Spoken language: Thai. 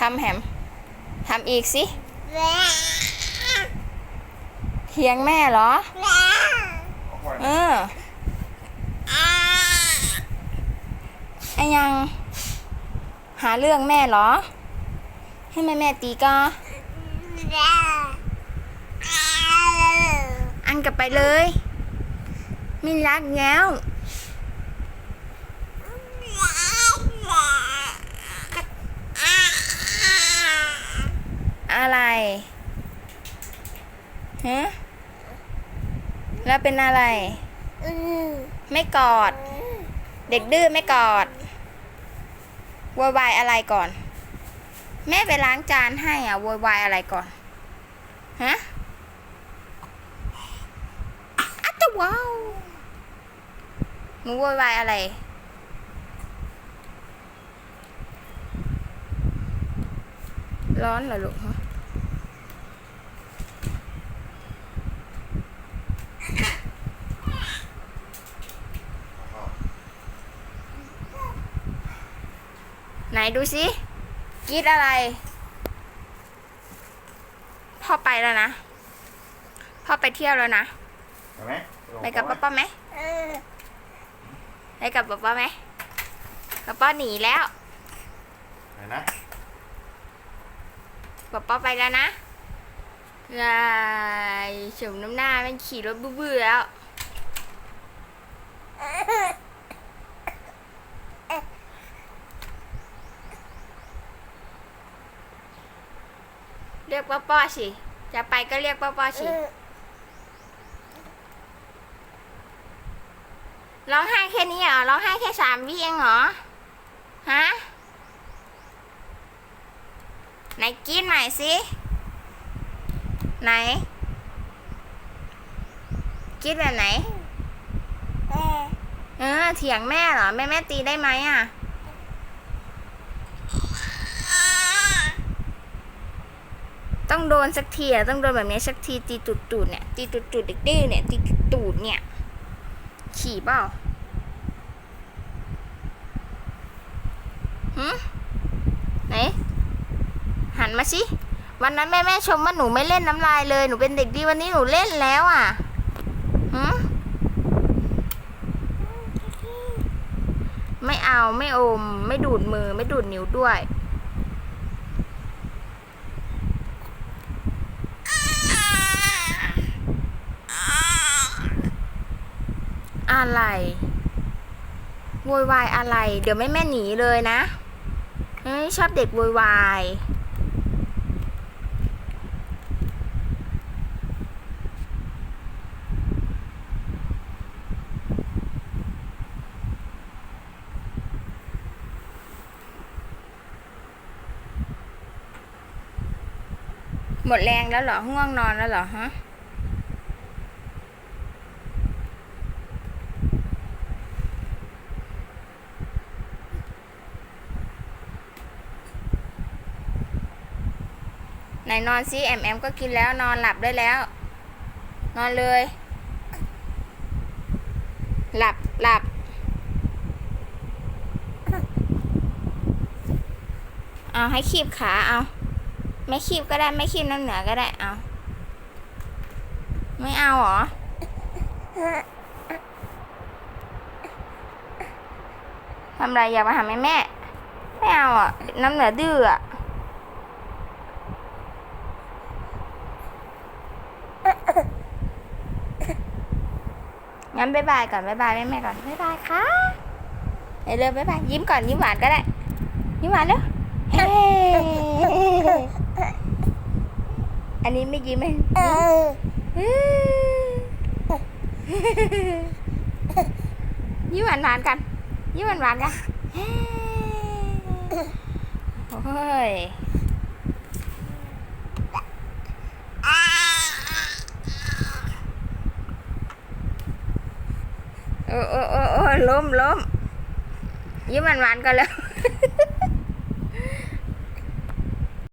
ทำแฮมทำอีกสิเถียงแม่เหรอ เออไอ้ยัง หาเรื่องแม่เหรอ ให้แม่แม่ตีก็ อันกลับไปเลย ไม่รักแล้ว อะไร ฮะแล้วเป็นอะไร ไม่กอด เด็กดื้อไม่กอดโวยวายอะไรก่อน แม่ไปล้างจานให้อะโวยวายอะไรก่อน ฮะอัตว้าวหนูโวยวายอะไร ร้อนเหรอลูกฮะ ดูสิกรีดอะไร พ่อไปแล้วนะ พ่อไปเที่ยวแล้วนะเห็นไหมไปกับป้าป้าไหมไปกับป้าป้าไหมป้าป้าหนีแล้วเห็นนะป้าป้าไปแล้วนะลายฉมน้ำหน้ามันขี่รถเบื่อๆแล้ว เรียกป้าป้าสิ จะไปก็เรียกป้าป้าสิ ร้องไห้แค่นี้เหรอ ร้องไห้แค่สามวิเองเหรอ ฮะ ไหนกินใหม่สิ ไหน กินแบบไหน เออ เถียงแม่เหรอ แม่แม่ตีได้ไหมอะ ต้องโดนสักทีอะต้องโดนแบบนี้สักทีตีตูดตูดเนี่ยตีตูดตูดเด็กดื้อเนี่ยตีตูดเนี่ย ขี่เปล่าหืมไหนหันมาสิวันนั้นแม่แม่ชมว่าหนูไม่เล่นน้ำลายเลยหนูเป็นเด็กดีวันนี้หนูเล่นแล้วอะหืมไม่เอาไม่อม ไม่ดูดมือไม่ดูดนิ้วด้วย อะไรโวยวายอะไร เดี๋ยวแม่แม่หนีเลยนะชอบเด็กโวยวายหมดแรงแล้วเหรอ ง่วงนอนแล้วเหรอฮะ ไหนนอนซิแอมแอมก็กินแล้วนอนหลับได้แล้ว นอนเลย หลับหลับเอาให้คีบขาเอาไม่คีบก็ได้ไม่คีบน้ำเหนือก็ได้เอาไม่เอาหรอทำไรอยากมาหาแม่แม่ ไม่เอาอะ น้ำเหนือดื้ออะ งั้นบ๊ายบายก่อนบ๊ายบายแม่แม่ก่อนบ๊ายบายค่ะเดี๋ยวเร็วบ๊ายบายยิ้มก่อนยิ้มหวานก็ได้ ยิ้มหวานเร็วเฮ้อันนี้ไม่ยิ้มไม่ยิ้มหวานหวานกันยิ้มหวานหวานกันเฮ้โอ้ย โอ้โอ้โอ้ล้มล้มยิ้มหวานๆกันแล้ว